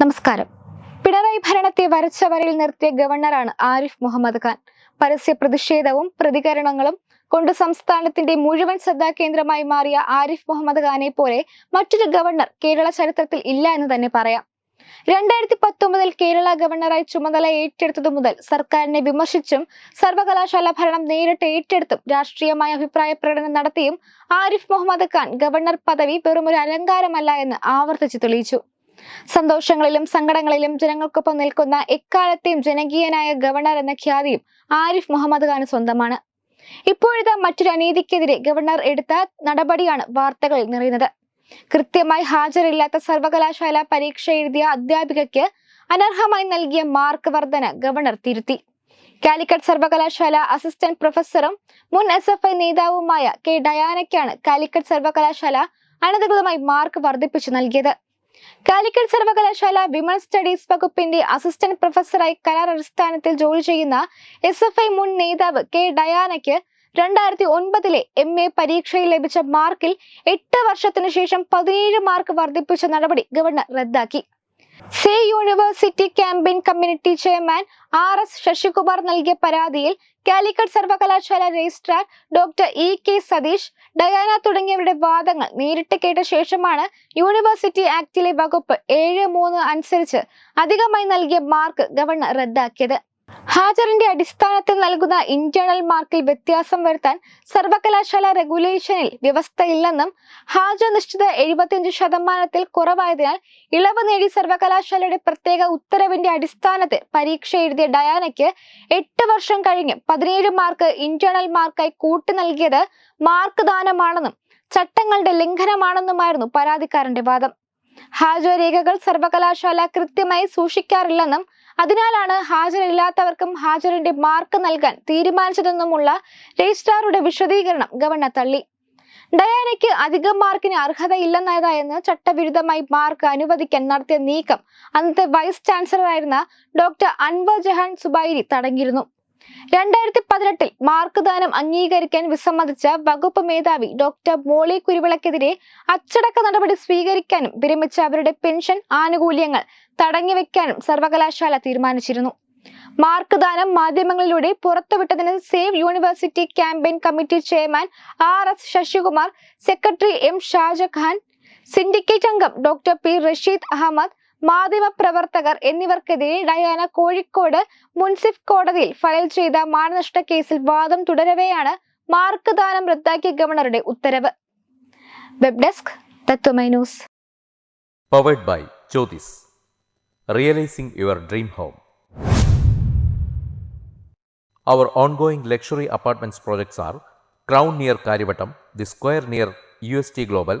നമസ്കാരം. പിണറായി ഭരണത്തെ വരച്ച വരയിൽ നിർത്തിയ ഗവർണറാണ് ആരിഫ് മുഹമ്മദ് ഖാൻ. പരസ്യ പ്രതിഷേധവും പ്രതികരണങ്ങളും കൊണ്ട് സംസ്ഥാനത്തിന്റെ മുഴുവൻ ശ്രദ്ധാകേന്ദ്രമായി മാറിയ ആരിഫ് മുഹമ്മദ് ഖാനെ പോലെ മറ്റൊരു ഗവർണർ കേരള ചരിത്രത്തിൽ ഇല്ല എന്ന് തന്നെ പറയാം. രണ്ടായിരത്തി പത്തൊമ്പതിൽ കേരള ഗവർണറായി ചുമതല ഏറ്റെടുത്തതു മുതൽ സർക്കാരിനെ വിമർശിച്ചും സർവകലാശാല ഭരണം നേരിട്ട് ഏറ്റെടുത്തും രാഷ്ട്രീയമായ അഭിപ്രായ പ്രകടനം നടത്തിയും ആരിഫ് മുഹമ്മദ് ഖാൻ ഗവർണർ പദവി വെറുമൊരു അലങ്കാരമല്ല എന്ന് ആവർത്തിച്ചു തെളിയിച്ചു. സന്തോഷങ്ങളിലും സങ്കടങ്ങളിലും ജനങ്ങൾക്കൊപ്പം നിൽക്കുന്ന എക്കാലത്തെയും ജനകീയനായ ഗവർണർ എന്ന ഖ്യാതിയും ആരിഫ് മുഹമ്മദ് ഖാന് സ്വന്തമാണ്. ഇപ്പോഴത്തെ മറ്റൊരു അനീതിക്കെതിരെ ഗവർണർ എടുത്ത നടപടിയാണ് വാർത്തകളിൽ നിറയുന്നത്. കൃത്യമായി ഹാജരില്ലാത്ത സർവകലാശാല പരീക്ഷ എഴുതിയ അധ്യാപികയ്ക്ക് അനർഹമായി നൽകിയ മാർക്ക് വർധന ഗവർണർ തിരുത്തി. കാലിക്കറ്റ് സർവകലാശാല അസിസ്റ്റന്റ് പ്രൊഫസറും മുൻ എസ് എഫ് ഐ നേതാവുമായ കെ ഡയാനയ്ക്കാണ് കാലിക്കറ്റ് സർവകലാശാല അനധികൃതമായി മാർക്ക് വർദ്ധിപ്പിച്ചു നൽകിയത്. കാലിക്കറ്റ് സർവകലാശാല വിമൺ സ്റ്റഡീസ് വകുപ്പിന്റെ അസിസ്റ്റന്റ് പ്രൊഫസറായി കരാർ അടിസ്ഥാനത്തിൽ ജോലി ചെയ്യുന്ന എസ് എഫ് ഐ മുൻ നേതാവ് കെ ഡയാനയ്ക്ക് രണ്ടായിരത്തി ഒൻപതിലെ എം എ പരീക്ഷയിൽ ലഭിച്ച മാർക്കിൽ എട്ട് വർഷത്തിനു ശേഷം പതിനേഴ് മാർക്ക് വർദ്ധിപ്പിച്ച നടപടി ഗവർണർ റദ്ദാക്കി. Save university campaign community chairman R S Sasikumar നൽകിയ പരാതിയിൽ കാലിക്കറ്റ് സർവകലാശാല registrar doctor E K Satheesh Diana തുടങ്ങിയവരുടെ വാദങ്ങൾ നേരിട്ട് കേട്ട ശേഷമാണ് യൂണിവേഴ്സിറ്റി ആക്ടിലെ വകുപ്പ് ഏഴ് മൂന്ന് അനുസരിച്ച് അധികമായി നൽകിയ മാർക്ക് ഗവർണർ റദ്ദാക്കിയത്. ഹാജറിന്റെ അടിസ്ഥാനത്തിൽ നൽകുന്ന ഇന്റേണൽ മാർക്കിൽ വ്യത്യാസം വരുത്താൻ സർവകലാശാല റെഗുലേഷനിൽ വ്യവസ്ഥയില്ലെന്നും ഹാജർ നിശ്ചിത എഴുപത്തിയഞ്ച് ശതമാനത്തിൽ കുറവായതിനാൽ ഇളവ് നേടി സർവകലാശാലയുടെ പ്രത്യേക ഉത്തരവിന്റെ അടിസ്ഥാനത്തിൽ പരീക്ഷ എഴുതിയ ഡയാനയ്ക്ക് എട്ട് വർഷം കഴിഞ്ഞ് പതിനേഴ് മാർക്ക് ഇന്റേണൽ മാർക്കായി കൂട്ടി നൽകിയത് മാർക്ക് ദാനമാണെന്നും ചട്ടങ്ങളുടെ ലംഘനമാണെന്നുമായിരുന്നു പരാതിക്കാരന്റെ വാദം. ഹാജർ രേഖകൾ സർവകലാശാല കൃത്യമായി സൂക്ഷിക്കാറില്ലെന്നും അതിനാലാണ് ഹാജരില്ലാത്തവർക്കും ഹാജറിന്റെ മാർക്ക് നൽകാൻ തീരുമാനിച്ചതെന്നുമുള്ള രജിസ്ട്രാറുടെ വിശദീകരണം ഗവർണർ തള്ളി. ഡയാനയ്ക്ക് അധികം മാർക്കിന് അർഹതയില്ലെന്നതായെന്ന് ചട്ടവിരുദ്ധമായി മാർക്ക് അനുവദിക്കാൻ നടത്തിയ നീക്കം. അന്നത്തെ വൈസ് ചാൻസലറായിരുന്ന ഡോക്ടർ അൻവർ ജഹാൻ സുബൈരി തടഞ്ഞിരുന്നു രണ്ടായിരത്തി പതിനെട്ടിൽ മാർക്ക് ദാനം അംഗീകരിക്കാൻ വിസമ്മതിച്ച വകുപ്പ് മേധാവി ഡോക്ടർ മോളി കുരുവിളക്കെതിരെ അച്ചടക്ക നടപടി സ്വീകരിക്കാനും വിരമിച്ച അവരുടെ പെൻഷൻ ആനുകൂല്യങ്ങൾ തടഞ്ഞുവെക്കാനും സർവകലാശാല തീരുമാനിച്ചിരുന്നു. മാർക്ക് ദാനം മാധ്യമങ്ങളിലൂടെ പുറത്തുവിട്ടതിന് save university campaign committee chairman R S Sasikumar secretary M Shajahan syndicate അംഗം ഡോക്ടർ പി റഷീദ് അഹമ്മദ് മാധ്യമപ്രവർത്തകർ എന്നിവർക്കെതിരെ ഡയാന കോഴിക്കോട് മുൻസിഫ് കോടതിയിൽ ഫയൽ ചെയ്ത മാനനഷ്ട കേസിൽ വാദം തുടരവെയാണ് മാർക്ക് ദാനം റദ്ദാക്കിയ ഗവർണറുടെ ഉത്തരവ്. Web desk Tatwamayi powered by Jyothis realising your dream home our ongoing luxury apartments projects R Crown near Kariavattom the Square near U S T Crown